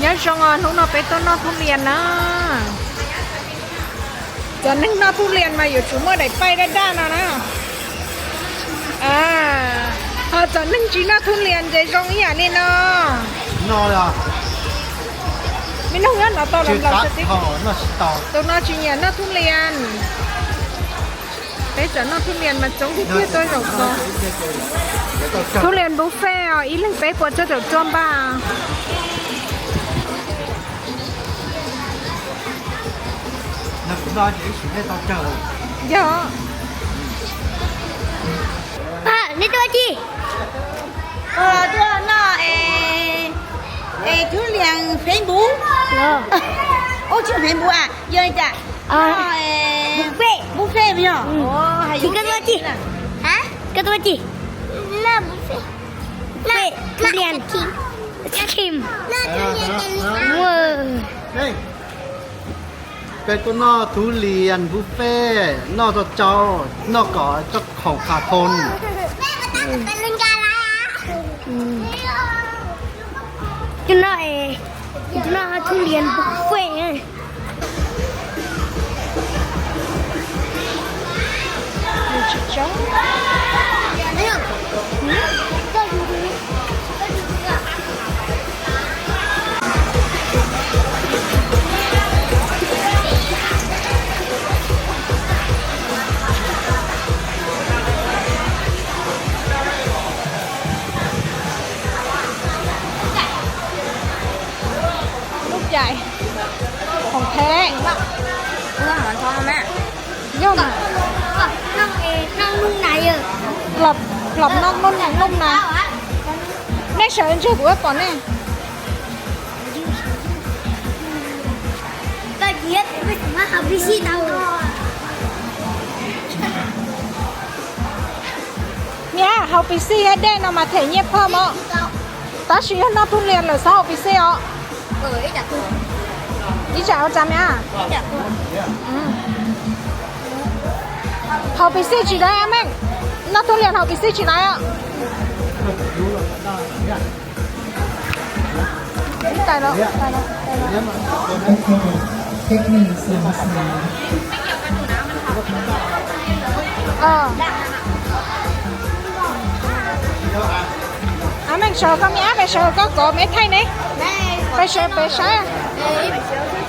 nhớ xong rồi lúc nào bé tôi nó thu liền đó giờ nâng nó thu liền mà อยู่ chúng mà đẩy bay ra ra nào nè à họ giờ nâng chỉ nó thu liền dễ rong ý à nên nó no là mình không nhớ nó to chưa lắm lắm cắt sẽ tiếp họ nó to tôi nó chỉ nhớ nó thu liền bé giờ nó thu liền mà giống thì kia tôi rồi có thu liền buffet à ý là bé của cho được chôm ba lo chỉ sẽ tao chờ dạ. Ba lấy tôi chi? Ờ tôi nó ê ê chú liền phim bú. Dạ. Ô chú phim bú à? Giờ anh ta. Ờ. Buffet. buffet bây giờ chỉ cái tôi chi? hả? Cái tôi chi? Là buffet. Là là kim kim là chú liền mua. าบุฟเฟ่ต์น่าทุเรียนชิมน่าทุเรียนเวอร์ đây cái con nó thú liền buffet nó cho cháu nó có cho ของขาทนเป็นเรื่องการอะไรอะกินหน่อยกินหน่อยทุเรียนบุฟเฟ่ต์ไ lọc nó nó nặng lông nè nó sợ anh chưa của còn nè Нет, это апельсина. Nha, học bị si hết đây nó mà thể nhiệt phơm ạ. Ta chỉ nó thun liền là sao học bị si ạ? Ừ, ít chả thun. Ít chả ở nha. Chả thun. Học bị si chỉ đây em anh. นี่ยเขาไปซี่ให้ได้นะมาเทเงียบเพิ่มอะตาชีให้น้าทุเรียนเลยเศร้าไปซี่อะ ừ ít chặt tôi ยี่จ๋าเอาจำเนี่ย ít chặt tôi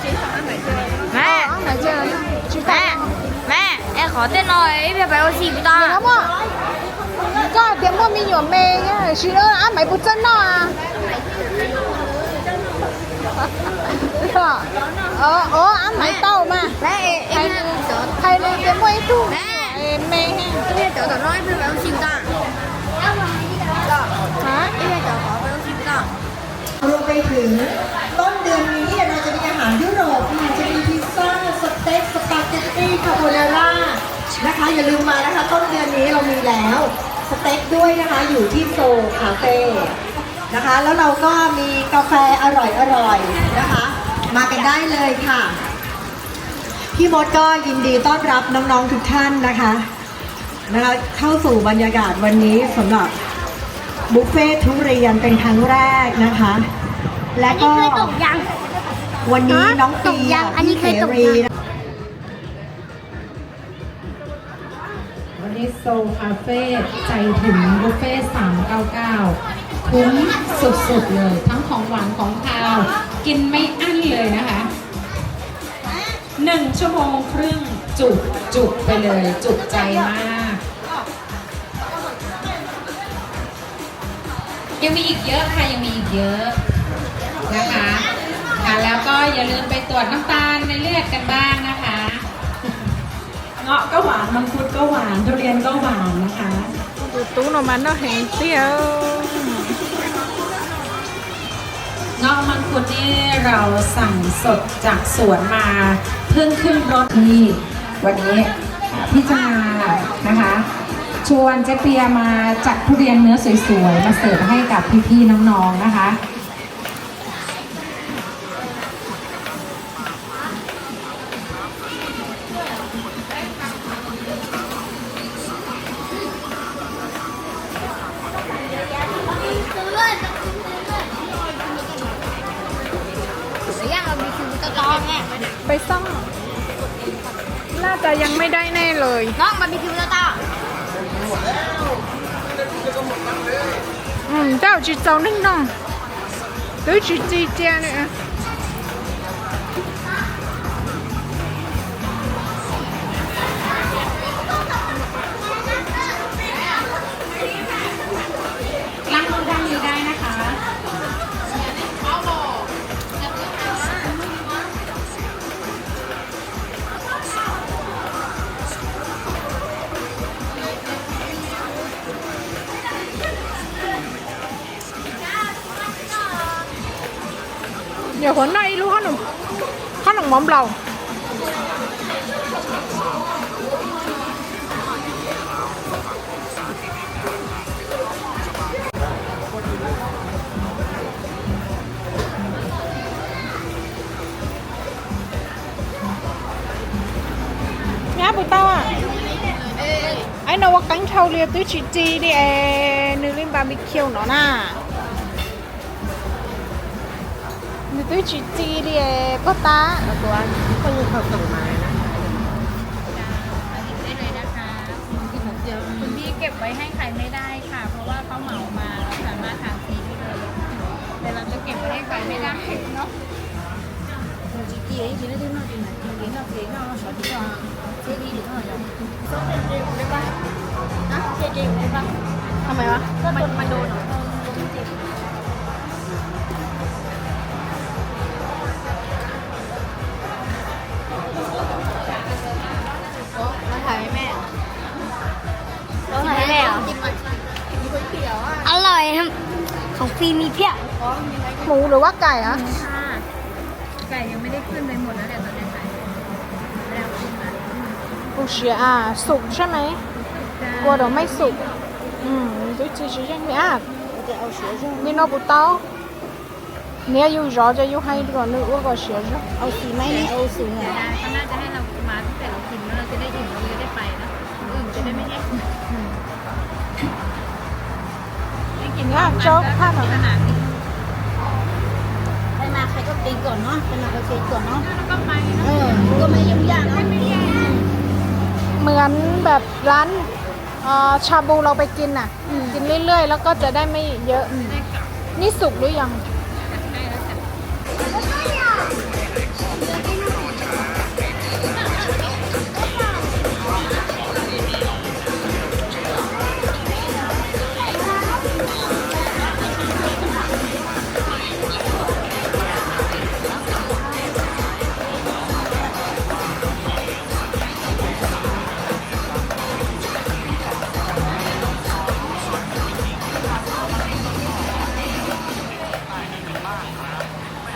เขาไปซี่จีได้อะแม่งน้าทุเรียนเขาไปซี่จีได้อะตา แล้วเทคนิคสื่อสารเออ à mình sợ con nhá mày sợ có cổ mấy thay này phải sợ phải sợ mẹ ờ mày chưa chú ta mẹ mẹ em khó tên rồi em phải phải oxy với Gì ta lắm à có điểm mua mi nhỏ mê nhá chỉ nữa ăn mấy bút chân nó à ờ ờ ăn mấy tàu mà mẹ hay em sợ hay lên cái mua ít tu Mẹ. mê ha em sợ tao nói em phải oxy với ta hả em phải sợ khó phải oxy với ta รวมไปถึงต้นเดือนนี้เนี่ยเราจะมีอาหารยุโรปค่ะจะมีพิซซ่าสเต็กสปาเกตตี้คาโบนาร่านะคะอย่าลืมมานะคะต้นเดือนนี้เรามีแล้ว สเต็กด้วยนะคะ อยู่ที่โซคาเฟ่นะคะ แล้วเราก็มีกาแฟอร่อยๆนะคะ มากันได้เลยค่ะ พี่มดก็ยินดีต้อนรับน้องๆทุกท่านนะคะนะคะเข้าสู่บรรยากาศวันนี้สำหรับบุฟเฟ่ต์ทุเรียนเป็นครั้งแรกนะคะ และอันนี้ก็เคยตกยังวันนี้น้องตปีกยังอันนี้พี่เคเสยตกยัง โซคาเฟ่ใจถึงบุฟเฟ่399 คุ้มสุดๆเลย ทั้งของหวานของคาว กินไม่อั้นเลยนะคะหนึ่งชั่วโมงครึ่งจุกจุกไปเลย จุกใจมาก ยังมีอีกเยอะค่ะ ยังมีอีกเยอะนะคะค่ะแล้วก็อย่าลืมไปตรวจน้ำตาลในเลือดกันบ้างนะคะ เงาะก็หวานมังคุดก็หวานทุเรียนก็หวานนะคะ tụi tú nó mà nó hẹn tiêu เงาะมังคุดนี่เราสั่งสดจากสวนมาเพิ่งขึ้นรถที่วันนี้พิจารณานะคะ ชวนเจ๊เปียมาจัดทุเรียนเนื้อสวยๆมาเสิร์ฟให้กับพี่ๆน้องๆนะคะ ไปซ่องน่าจะยังไม่ได้แน่เลย น้องบาร์บีคิวตะตออืมเจ้าจีเจ้านึ่งน้องหรือจีจีเจียเนี่ย ăn món lòng nhá, bụi tao à. Ấy nó có cánh thâu lia tứ chỉ chi đi nướng lên barbecue nó nè Nữ tới chị chi đi ê Có ta ตัวก็ยังเขาส่งมานะได้เลยนะคะคุณพี่เก็บไว้ให้ใครไม่ได้ค่ะ เพราะว่าเขาเหมามาเราสามารถทานฟรีได้เลยแต่เราจะเก็บไว้ให้ใครไม่ได้เนาะทำไมวะมันมันโดนเหรอ ฟรีมีเพียบ หมูหรือว่าไก่อะ ค่ะไก่ยังไม่ได้ขึ้นไปหมดแล้วแต่ตอนนี้ขายแล้วขึ้นมา 不是อ่ะสุกใช่ไหมกลัวเดี๋ยวไม่สุก อืม对其实ยังไม่อ่ะนี่นอบุเต้าเนี่ยอยู่รอจะอยู่ให้ก่อนนึกว่าก็เสียจ้ะ เอาสีไหมนี่เอาสีไหน ได้เขาน่าจะให้เรามาตั้งแต่เรากินแล้วเราจะได้อิ่มเราจะได้ไปนะคนอื่นจะได้ไม่แย่งไม่ กินเนี่ยโจ๊กข้าวหน่อยขนาดนี้ใครมาใครก็ตีก่อนเนาะใครมาก็ตีก่อนเนาะแล้วก็ไปเออก็ไม่ยุ่งยากเนาะเหมือนแบบร้านเอ่อชาบูเราไปกินน่ะ กินเรื่อยๆ แล้วก็จะได้ไม่เยอะ นี่สุกหรือยัง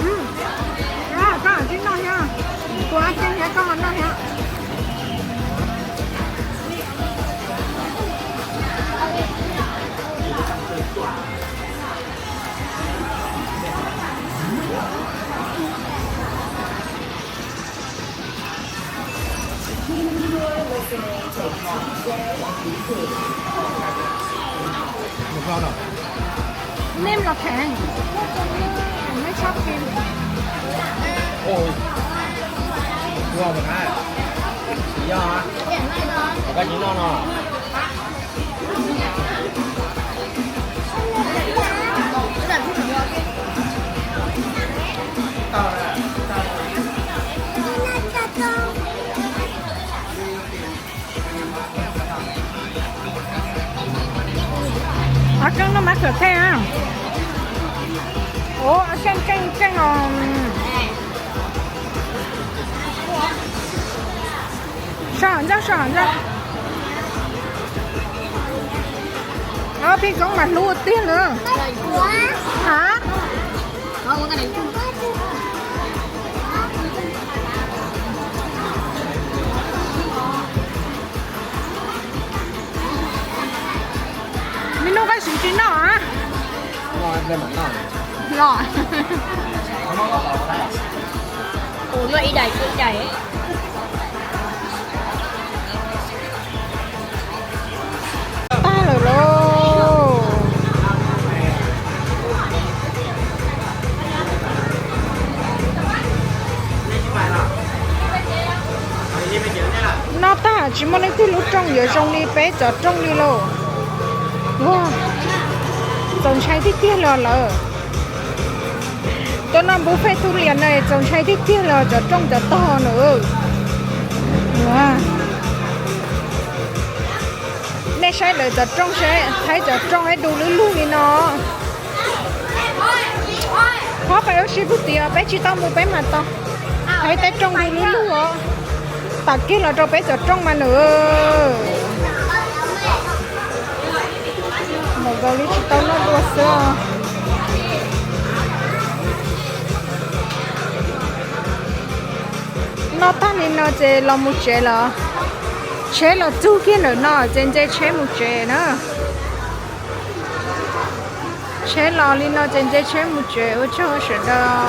嗯，啊，干，真的呀，果然今年干完了呀。 ผมเราหน่อยนิ่มเราแข็งไม่ชอบกินโอ้ยกลัวหมือนกัยอดแล้ก็ยิ่งนอน 可菜啊！哦，像像像哦。爽着爽着，然后别跟我撸电了。啊？啊，我跟你。Mình đâu có sự chín đó hả? ngon lên mặt non Rồi. Ủa y đầy y đầy ấy. Ta rồi lô. nó ta chỉ muốn lấy cái lúa trong giờ trong đi bé giờ trong đi lô Wow. Chồng say thích kia lò lờ Tôi nói bố phê thu này, Chồng say thích kia lò cho trông cho to nữa. Wow Nè say đợi cho trông sẽ, Thấy cho trông ấy đủ lưu lưu đi nó. Khó phải ước bút tìa Bé chỉ tao mua bé mà to. Thấy tay trông đủ lưu lưu ạ Tạc kia là cho bé cho trông mà nữa. 있어요. nó tan nên nó chơi lo một chơi là chơi là chú kia nữa nó trên chơi chơi một chơi nữa chơi lo lên nó trên chơi chơi một chơi ở chỗ sửa đó